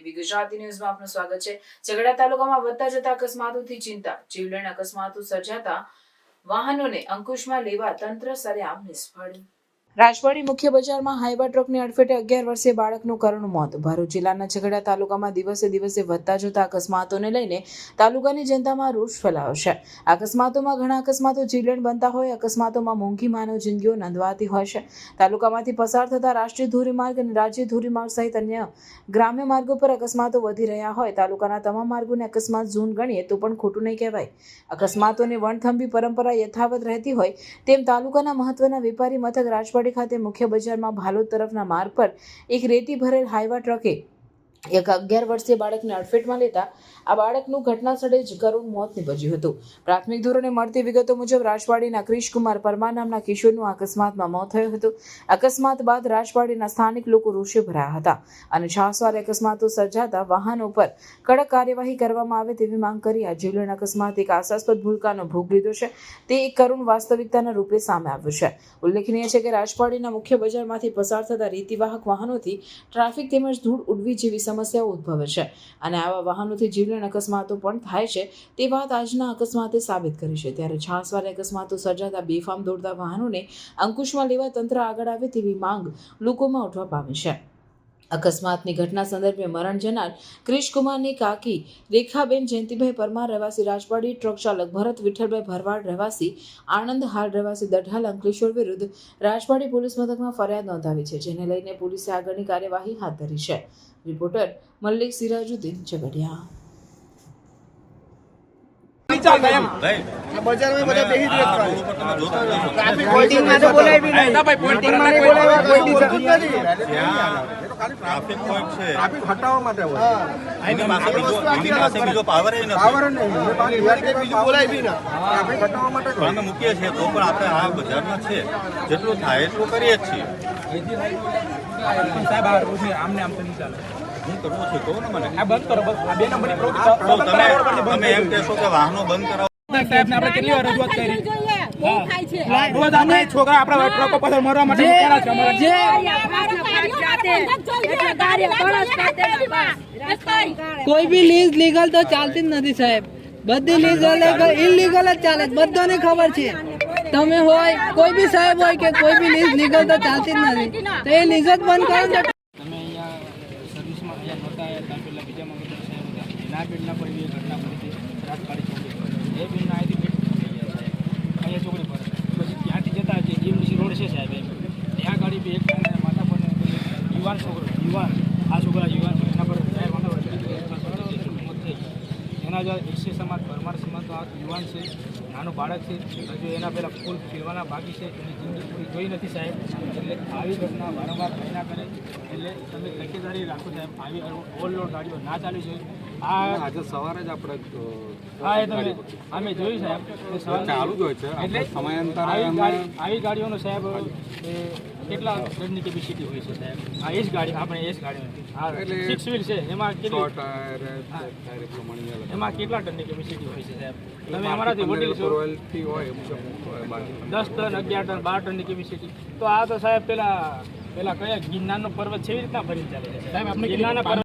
ગુજરાતી ન્યૂઝમાં આપનું સ્વાગત છે. ઝઘડા તાલુકામાં વધતા જતા અકસ્માતોથી ચિંતા. જીવલેણ અકસ્માતો સર્જાતા વાહનોને અંકુશમાં લેવા તંત્ર સરેઆમ નિષ્ફળ. રાજવાડી મુખ્ય બજારમાં હાઈવા ટ્રકની અડફેટે અગિયાર વર્ષીય બાળકનું કરુણ મોત. ભરૂચ જિલ્લાના ઝઘડા તાલુકામાં દિવસે દિવસે વધતા જતા અકસ્માતોને લઈને તાલુકાની જનતામાં રોષ ફેલાયો છે. અકસ્માતોમાં ઘણા અકસ્માતો જીવલેણ બનતા હોય, અકસ્માતોમાં મોંઘી માનવ જિંદગીઓ નોંધવાતી હોય છે. તાલુકામાંથી પસાર થતા રાષ્ટ્રીય ધોરીમાર્ગ અને રાજ્ય ધોરીમાર્ગ સહિત અન્ય ગ્રામ્ય માર્ગો પર અકસ્માતો વધી રહ્યા હોય, તાલુકાના તમામ માર્ગોને અકસ્માત ઝોન ગણીએ તો પણ ખોટું નહીં કહેવાય. અકસ્માતોની વણથંભી પરંપરા યથાવત રહેતી હોય તેમ તાલુકાના મહત્વના વેપારી મથક રાજવાડી ખાતે મુખ્ય બજારમાં ભાલોદ તરફના માર્ગ પર એક રેતી ભરેલ હાઈવા ટ્રકે એક અગિયાર વર્ષીય બાળકને અડફેટમાં લેતા આ બાળકનું ઘટના સ્થળે જ કરુણ મોત નીપજ્યું હતું. પ્રાથમિક ધોરણે મળતી વિગતો મુજબ રાજવાડીના ક્રિશકુમાર પરમાર નામના કિશોરનું અકસ્માતમાં મોત થયું હતું. અકસ્માત બાદ રાજવાડીના સ્થાનિક લોકો રોષે ભરાયા હતા અને છાસવાર અકસ્માતો સર્જાતા વાહનો પર કડક કાર્યવાહી કરવામાં આવે તેવી માંગ કરી આ જીવલેણ અકસ્માત એક આશાસ્પદ ભૂલકાનો ભોગ લીધો છે. તે એક કરુણ વાસ્તવિકતાના રૂપે સામે આવ્યું છે. ઉલ્લેખનીય છે કે રાજવાડીના મુખ્ય બજારમાંથી પસાર થતા રીતિવાહક વાહનોથી ટ્રાફિક તેમજ ધૂળ ઉડવી જેવી સમસ્યાઓ ઉદ્ભવે છે. અને આવા વાહનોથી જીવલેણ અકસ્માતો પણ થાય છે. તે વાત આજના અકસ્માતે સાબિત કરી છે. ત્યારે છાસવારે અકસ્માતો સર્જાતા બેફામ દોડતા વાહનોને અંકુશમાં લેવા તંત્ર આગળ આવે તેવી માંગ લોકોમાં ઉઠવા પામી છે. અકસ્માતની ઘટના સંદર્ભે મરણ જનાર ક્રિશકુમારની કાકી રેખાબેન જયંતિભાઈ પરમાર રહેવાસી રાજવાડી ટ્રક ચાલક ભરત વિઠ્ઠલભાઈ ભરવાડ રહેવાસી આણંદ હાલ રહેવાસી દઢાલ અંકલેશ્વર વિરુદ્ધ રાજવાડી પોલીસ મથકમાં ફરિયાદ નોંધાવી છે, જેને લઈને પોલીસે આગળની કાર્યવાહી હાથ ધરી છે. રિપોર્ટર મલ્લિક સિરાજુદ્દીન ઝઘડિયા. બજારમાં બધા બેહી જ ટ્રાફિક પોલિટિંગમાં તો બોલાવી નહીં. ભાઈ, પોલિટિંગમાં નહીં બોલાવવા, કોઈ બોલતું જ નથી. ટ્રાફિક પોઈન્ટ છે. ટ્રાફિક હટાવવા માટે હોય. એની પાસે બીજો એની પાસે બીજો પાવર નથી. પાવર નહીં. અમે પાંચ હજાર કે બીજું બોલાય બી ના. ટ્રાફિક હટાવવા માટે જ પણ હોય. અમે મૂકીએ છીએ તો પણ આપણે આ બજારમાં છે. જેટલું થાય એટલું કરીએ જ છીએ. સાહેબ આ રોડ આમને આમ તો નહીં ચાલે. હું કરવું છું કહું ને મને. આ બંધ કરો બસ આ બે નંબરની પ્રવૃત્તિ તમે એમ કહેશો કે વાહનો બંધ કરાવો. સાહેબને આપણે કેટલી વાર રજૂઆત કરી બહુ થાય છે રોજ આપણે છોકરા આપણા ટ્રકો પાછળ મરવા માટે મૂકેલા છે અમારા. કોઈ બી લીઝ લીગલ તો ચાલતી જ નથી સાહેબ બધી લીગલ ઇલીગલ જ ચાલે. બધાને ખબર છે તમે હોય કોઈ બી સાહેબ હોય કે કોઈ બી લીઝ લીગલ તો ચાલતી જ નથી તો એ લીઝ જ બંધ કરો ને તમે અહીંયા સર્વિસમાં બીજા નહોતા આવ્યા ત્યાં પહેલાં બીજા મંગળ સાહેબ હતા એના બિલના પર એવી ઘટના બની હતી રાજકારી ચોકડી પર એ બિલના અહીંથી બેઠ થઈ ગયા સાહેબ અહીંયા ચોકડી પર પછી ત્યાંથી જતા જે જીએમડીસી રોડ છે સાહેબ એમ ત્યાં ગાડી બી એક અને માથા પર યુવાન છોકરો યુવાન. આ છોકરા યુવાન છે એના પર. મોત એના જો એસી સમાજ પરમાર સમાજ તો આ યુવાન છે નાનું બાળક છે. હજુ એના પહેલાં ફૂલ ફેરવાના બાકી છે. એની જિંદગી પૂરી જોઈ નથી સાહેબ. એટલે આવી ઘટના વારંવાર ના કરે. એટલે તમે તકેદારી રાખો સાહેબ. આવી ઓવરલોડ ગાડીઓ ના ચાલવી જોઈએ આજે સવારે જ આપણે અમે જોયું સાહેબ. ચાલુ જ હોય છે. એટલે સમયાંતરે આવી આવી ગાડીઓનો સાહેબ એ કેટલા ટનની કેપેસિટી હોય છે સાહેબ? આ એ ગાડી આપણે એ ગાડી આ એટલે સિક્સ વ્હીલ છે એમાં કેટલી. એમાં કેટલા ટનની કેપેસિટી હોય છે સાહેબ? તમે અમારાથી વડીલ છો. દસ ટન અગિયાર ટન બાર ટનની કેપેસિટી તો આ તો સાહેબ પેલા પેલા કયા ગિરનારનો પર્વત છે એવી રીતના ભરી ચાલે છે? સાહેબ આપણે ગિરનારના પર્વત